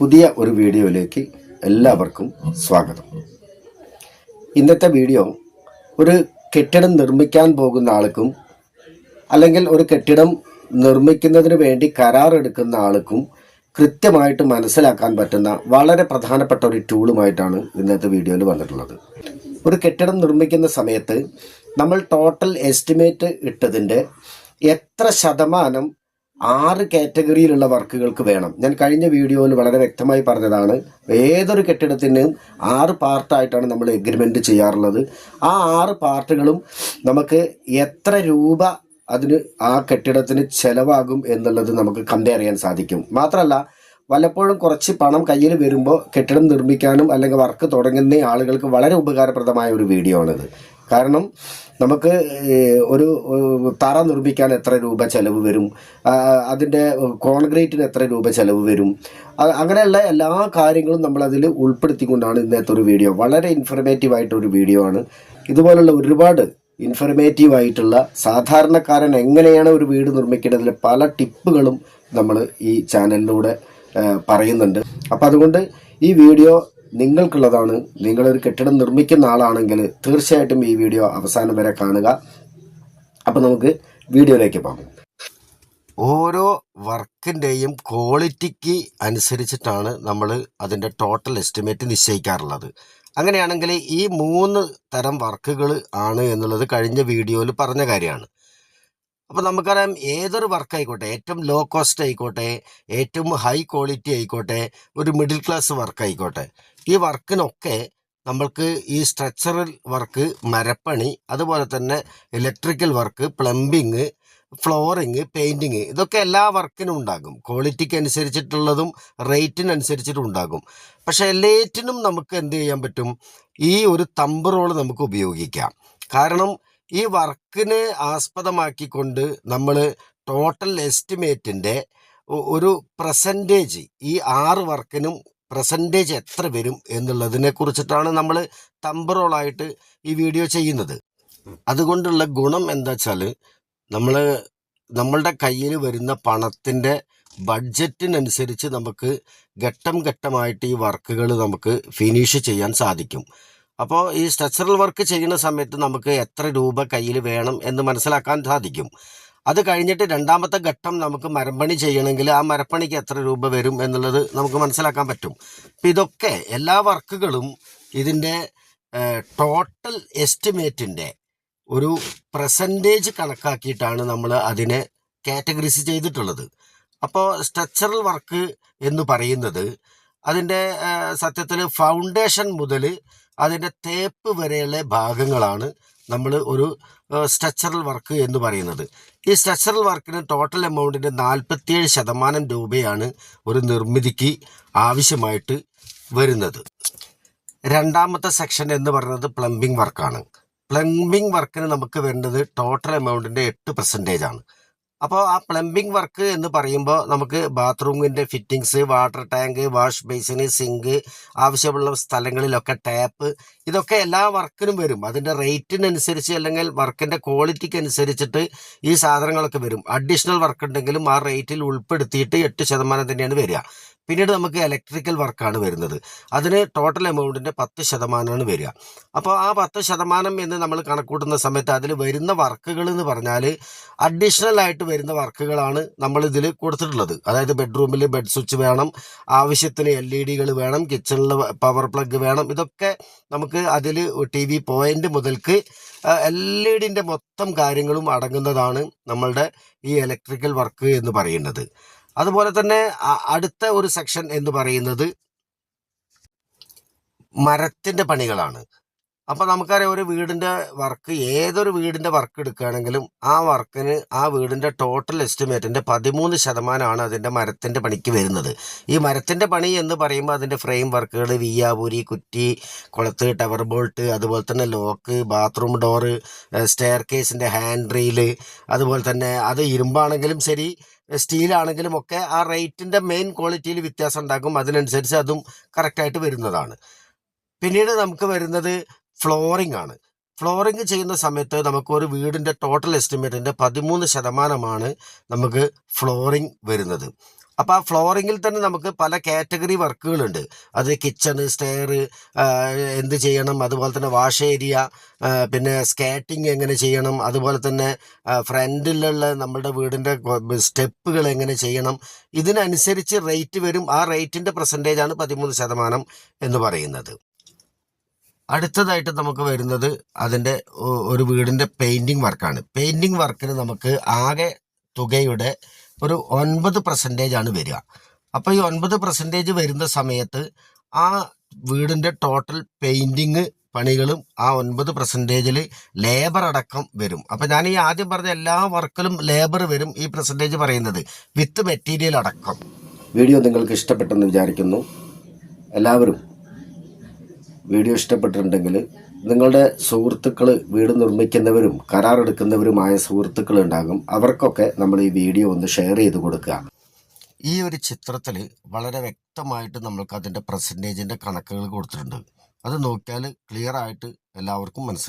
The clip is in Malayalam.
പുതിയ ഒരു വീഡിയോയിലേക്ക് എല്ലാവർക്കും സ്വാഗതം. ഇന്നത്തെ വീഡിയോ ഒരു കെട്ടിടം നിർമ്മിക്കാൻ പോകുന്ന ആൾക്കും അല്ലെങ്കിൽ ഒരു കെട്ടിടം നിർമ്മിക്കുന്നതിന് വേണ്ടി കരാർ എടുക്കുന്ന ആൾക്കും കൃത്യമായിട്ട് മനസ്സിലാക്കാൻ പറ്റുന്ന വളരെ പ്രധാനപ്പെട്ട ഒരു ടൂളുമായിട്ടാണ് ഇന്നത്തെ വീഡിയോയിൽ വന്നിട്ടുള്ളത്. ഒരു കെട്ടിടം നിർമ്മിക്കുന്ന സമയത്ത് നമ്മൾ ടോട്ടൽ എസ്റ്റിമേറ്റ് ഇട്ടതിന്റെ എത്ര ശതമാനം ആറ് കാറ്റഗറിയിലുള്ള വർക്കുകൾക്ക് വേണം. ഞാൻ കഴിഞ്ഞ വീഡിയോയിൽ വളരെ വ്യക്തമായി പറഞ്ഞതാണ് ഏതൊരു കെട്ടിടത്തിന്റെയും ആറ് പാർട്ടായിട്ടാണ് നമ്മൾ എഗ്രിമെന്റ് ചെയ്യാറുള്ളത്. ആ ആറ് പാർട്ടുകളും നമുക്ക് എത്ര രൂപ അതിന് ആ കെട്ടിടത്തിന് ചിലവാകും എന്നുള്ളത് നമുക്ക് കമ്പയർ ചെയ്യാൻ സാധിക്കും. മാത്രമല്ല വല്ലപ്പോഴും കുറച്ച് പണം കയ്യിൽ വരുമ്പോൾ കെട്ടിടം നിർമ്മിക്കാനും അല്ലെങ്കിൽ വർക്ക് തുടങ്ങുന്ന ആളുകൾക്ക് വളരെ ഉപകാരപ്രദമായ ഒരു വീഡിയോ ആണിത്. കാരണം നമുക്ക് ഒരു തറ നിർമ്മിക്കാൻ എത്ര രൂപ ചിലവ് വരും? അതിന്റെ കോൺക്രീറ്റിന് എത്ര രൂപ ചിലവ് വരും? അങ്ങനെയുള്ള എല്ലാ കാര്യങ്ങളും നമ്മളതിൽ ഉൾപ്പെടുത്തിക്കൊണ്ടാണ് ഇന്നത്തെ ഒരു വീഡിയോ. വളരെ ഇൻഫർമേറ്റീവ് ആയിട്ടൊരു വീഡിയോ ആണ്. ഇതുപോലുള്ള ഒരുപാട് ഇൻഫർമേറ്റീവ് ആയിട്ടുള്ള സാധാരണക്കാരൻ എങ്ങനെയാണ് ഒരു വീട് നിർമ്മിക്കേണ്ടതിൽ പല ടിപ്പുകളും നമ്മൾ ഈ ചാനലിലൂടെ പറയുന്നുണ്ട്. അപ്പം അതുകൊണ്ട് ഈ വീഡിയോ നിങ്ങൾക്കുള്ളതാണ്. നിങ്ങളൊരു കെട്ടിടം നിർമ്മിക്കുന്ന ആളാണെങ്കിൽ തീർച്ചയായിട്ടും ഈ വീഡിയോ അവസാനം വരെ കാണുക. അപ്പം നമുക്ക് വീഡിയോയിലേക്ക് പോകാം. ഓരോ വർക്കിന്റെയും ക്വാളിറ്റിക്ക് അനുസരിച്ചിട്ടാണ് നമ്മൾ അതിന്റെ ടോട്ടൽ എസ്റ്റിമേറ്റ് നിശ്ചയിക്കാറുള്ളത്. അങ്ങനെയാണെങ്കിൽ ഈ മൂന്ന് തരം വർക്കുകൾ ആണ് എന്നുള്ളത് കഴിഞ്ഞ വീഡിയോയിൽ പറഞ്ഞ കാര്യമാണ്. അപ്പോൾ നമുക്കറിയാം ഏതൊരു വർക്ക് ആയിക്കോട്ടെ ഏറ്റവും ലോ കോസ്റ്റ് ആയിക്കോട്ടെ ഏറ്റവും ഹൈ ക്വാളിറ്റി ആയിക്കോട്ടെ ഒരു മിഡിൽ ക്ലാസ് വർക്ക് ആയിക്കോട്ടെ. ഈ വർക്കിനൊക്കെ നമ്മൾക്ക് ഈ സ്ട്രക്ചറൽ വർക്ക് മരപ്പണി അതുപോലെ തന്നെ electrical work plumbing flooring painting ഇതൊക്കെ എല്ലാ വർക്കിനും ഉണ്ടാകും. ക്വാളിറ്റിക്ക് അനുസരിച്ചിട്ടുള്ളതും റേറ്റിനനുസരിച്ചിട്ടും ഉണ്ടാകും. പക്ഷേ എല്ലാറ്റിനും നമുക്ക് എന്ത് ചെയ്യാൻ പറ്റും? ഈ ഒരു തമ്പ് റോൾ നമുക്ക് ഉപയോഗിക്കാം. കാരണം ഈ വർക്കിനെ ആസ്പദമാക്കിക്കൊണ്ട് നമ്മൾ ടോട്ടൽ എസ്റ്റിമേറ്റിന്റെ ഒരു പ്രസന്റേജ് ഈ ആറ് വർക്കിനും പ്രസന്റേജ് എത്ര വരും എന്നുള്ളതിനെ കുറിച്ചിട്ടാണ് നമ്മൾ തമ്പറോളായിട്ട് ഈ വീഡിയോ ചെയ്യുന്നത്. അതുകൊണ്ടുള്ള ഗുണം എന്താ വെച്ചാൽ നമ്മൾ നമ്മളുടെ കയ്യിൽ വരുന്ന പണത്തിന്റെ ബഡ്ജറ്റിനനുസരിച്ച് നമുക്ക് ഘട്ടം ഘട്ടമായിട്ട് ഈ വർക്കുകൾ നമുക്ക് ഫിനിഷ് ചെയ്യാൻ സാധിക്കും. അപ്പോൾ ഈ സ്ട്രക്ചറൽ വർക്ക് ചെയ്യുന്ന സമയത്ത് നമുക്ക് എത്ര രൂപ കയ്യിൽ വേണം എന്ന് മനസ്സിലാക്കാൻ സാധിക്കും. അത് കഴിഞ്ഞിട്ട് രണ്ടാമത്തെ ഘട്ടം നമുക്ക് മരപ്പണി ചെയ്യണമെങ്കിൽ ആ മരപ്പണിക്ക് എത്ര രൂപ വരും എന്നുള്ളത് നമുക്ക് മനസ്സിലാക്കാൻ പറ്റും. അപ്പം ഇതൊക്കെ എല്ലാ വർക്കുകളും ഇതിന്റെ ടോട്ടൽ എസ്റ്റിമേറ്റിന്റെ ഒരു പ്രസന്റേജ് കണക്കാക്കിയിട്ടാണ് നമ്മൾ അതിനെ കാറ്റഗറീസ് ചെയ്തിട്ടുള്ളത്. അപ്പോൾ സ്ട്രക്ചറൽ വർക്ക് എന്ന് പറയുന്നത് അതിന്റെ സത്യത്തിൽ ഫൗണ്ടേഷൻ മുതൽ അതിന്റെ തേപ്പ് വരെയുള്ള ഭാഗങ്ങളാണ് നമ്മൾ ഒരു സ്ട്രക്ചറൽ വർക്ക് എന്ന് പറയുന്നത്. ഈ സ്ട്രക്ചറൽ വർക്കിന് ടോട്ടൽ എമൗണ്ടിന്റെ നാൽപ്പത്തിയേഴ് ശതമാനം രൂപയാണ് ഒരു നിർമ്മിതിക്ക് ആവശ്യമായിട്ട് വരുന്നത്. രണ്ടാമത്തെ സെക്ഷൻ എന്ന് പറയുന്നത് പ്ലംബിംഗ് വർക്കാണ് പ്ലംബിംഗ് വർക്കിന് നമുക്ക് വേണ്ടത് ടോട്ടൽ എമൗണ്ടിന്റെ എട്ട് പെർസെന്റേജ് ആണ്. അപ്പോൾ ആ പ്ലംബിംഗ് വർക്ക് എന്ന് പറയുമ്പോൾ നമുക്ക് ബാത്റൂമിന്റെ fittings water tank wash basin sink ആവശ്യമുള്ള സ്ഥലങ്ങളിലൊക്കെ ടാപ്പ് ഇതൊക്കെ എല്ലാ വർക്കിനും വരും. അതിന്റെ റേറ്റിനനുസരിച്ച് അല്ലെങ്കിൽ വർക്കിന്റെ ക്വാളിറ്റിക്ക് അനുസരിച്ചിട്ട് ഈ സാധനങ്ങളൊക്കെ വരും. അഡീഷണൽ വർക്ക് ഉണ്ടെങ്കിലും ആ റേറ്റിൽ ഉൾപ്പെടുത്തിയിട്ട് എട്ട് ശതമാനം തന്നെയാണ് വരിക. പിന്നീട് നമുക്ക് ഇലക്ട്രിക്കൽ വർക്കാണ് വരുന്നത്. അതിന് ടോട്ടൽ എമൗണ്ടിന്റെ പത്ത് ശതമാനമാണ് വരിക. അപ്പോൾ ആ പത്ത് ശതമാനം എന്ന് നമ്മൾ കണക്കൂട്ടുന്ന സമയത്ത് അതിൽ വരുന്ന വർക്കുകൾ എന്ന് പറഞ്ഞാൽ അഡീഷണൽ ആയിട്ട് വരുന്ന വർക്കുകളാണ് നമ്മൾ കൊടുത്തിട്ടുള്ളത്. അതായത് ബെഡ്റൂമിൽ ബെഡ് സ്വിച്ച് വേണം ആവശ്യത്തിന് എൽ ഇ ഡികൾ വേണം കിച്ചണിൽ പവർ പ്ലഗ് വേണം ഇതൊക്കെ നമുക്ക് അതിൽ ടി വി പോയിന്റ് മുതൽക്ക് എൽ ഇ ഡിന്റെ മൊത്തം കാര്യങ്ങളും അടങ്ങുന്നതാണ് നമ്മളുടെ ഈ ഇലക്ട്രിക്കൽ വർക്ക് എന്ന് പറയുന്നത്. അതുപോലെ തന്നെ അടുത്ത ഒരു സെക്ഷൻ എന്ന് പറയുന്നത് മരത്തിന്റെ പണികളാണ്. അപ്പോൾ നമുക്കറിയാം ഒരു വീടിന്റെ വർക്ക് ഏതൊരു വീടിന്റെ വർക്ക് എടുക്കുകയാണെങ്കിലും ആ വർക്കിന് ആ വീടിന്റെ ടോട്ടൽ എസ്റ്റിമേറ്റിന്റെ പതിമൂന്ന് ശതമാനമാണ് അതിന്റെ മരത്തിന്റെ പണിക്ക് വരുന്നത്. ഈ മരത്തിന്റെ പണി എന്ന് പറയുമ്പോൾ അതിന്റെ ഫ്രെയിം വർക്കുകൾ വിയാപൂരി കുറ്റി കുളത്ത് ടവർ ബോൾട്ട് അതുപോലെ തന്നെ ലോക്ക് ബാത്റൂം ഡോറ് സ്റ്റെയർ കേസിന്റെ ഹാൻഡ് റീൽ അതുപോലെ തന്നെ അത് ഇരുമ്പാണെങ്കിലും ശരി സ്റ്റീലാണെങ്കിലും ഒക്കെ ആ റേറ്റിന്റെ മെയിൻ ക്വാളിറ്റിയിൽ വ്യത്യാസം ഉണ്ടാക്കും അതിനനുസരിച്ച് അതും കറക്റ്റായിട്ട് വരുന്നതാണ്. പിന്നീട് നമുക്ക് വരുന്നത് ഫ്ലോറിംഗ് ആണ്. ഫ്ലോറിങ് ചെയ്യുന്ന സമയത്ത് നമുക്ക് ഒരു വീടിന്റെ ടോട്ടൽ എസ്റ്റിമേറ്റിന്റെ പതിമൂന്ന് ശതമാനമാണ് നമുക്ക് ഫ്ലോറിംഗ് വരുന്നത്. അപ്പോൾ ആ ഫ്ലോറിങ്ങിൽ തന്നെ നമുക്ക് പല കാറ്റഗറി വർക്കുകളുണ്ട്. അത് കിച്ചണ് സ്റ്റെയർ എന്ത് ചെയ്യണം അതുപോലെ തന്നെ വാഷ് ഏരിയ പിന്നെ സ്കേറ്റിംഗ് എങ്ങനെ ചെയ്യണം അതുപോലെ തന്നെ ഫ്രണ്ടിലുള്ള നമ്മുടെ വീടിന്റെ സ്റ്റെപ്പുകൾ എങ്ങനെ ചെയ്യണം ഇതിനനുസരിച്ച് റേറ്റ് വരും. ആ റേറ്റിന്റെ പെർസെന്റേജാണ് പതിമൂന്ന് ശതമാനം എന്ന് പറയുന്നത്. അടുത്തതായിട്ട് നമുക്ക് വരുന്നത് അതിന്റെ ഒരു വീടിന്റെ പെയിന്റിങ് വർക്കാണ് പെയിന്റിങ് വർക്കിന് നമുക്ക് ആകെ തുകയുടെ ഒരു ഒൻപത് പെർസെന്റേജ് ആണ് വരിക. അപ്പോൾ ഈ ഒൻപത് പെർസെന്റേജ് വരുന്ന സമയത്ത് ആ വീടിന്റെ ടോട്ടൽ പെയിന്റിങ് പണികളും ആ ഒൻപത് പെർസെന്റേജിൽ ലേബർ അടക്കം വരും. അപ്പോൾ ഞാൻ ഈ ആദ്യം പറഞ്ഞ എല്ലാ വർക്കിലും ലേബർ വരും ഈ പെർസെന്റേജ് പറയുന്നത് വിത്ത് മെറ്റീരിയൽ അടക്കം. വീഡിയോ നിങ്ങൾക്ക് ഇഷ്ടപ്പെട്ടെന്ന് വിചാരിക്കുന്നു. എല്ലാവരും വീഡിയോ ഇഷ്ടപ്പെട്ടിട്ടുണ്ടെങ്കിൽ നിങ്ങളുടെ സുഹൃത്തുക്കൾ വീട് നിർമ്മിക്കുന്നവരും കരാറെടുക്കുന്നവരുമായ സുഹൃത്തുക്കൾ ഉണ്ടാകും അവർക്കൊക്കെ നമ്മൾ ഈ വീഡിയോ ഒന്ന് ഷെയർ ചെയ്ത് കൊടുക്കുക. ഈ ഒരു ചിത്രത്തിൽ വളരെ വ്യക്തമായിട്ട് നമ്മൾക്ക് അതിന്റെ പെർസെന്റേജിന്റെ കണക്കുകൾ കൊടുത്തിട്ടുണ്ട്. അത് നോക്കിയാൽ ക്ലിയർ ആയിട്ട് എല്ലാവർക്കും മനസ്സിലാവും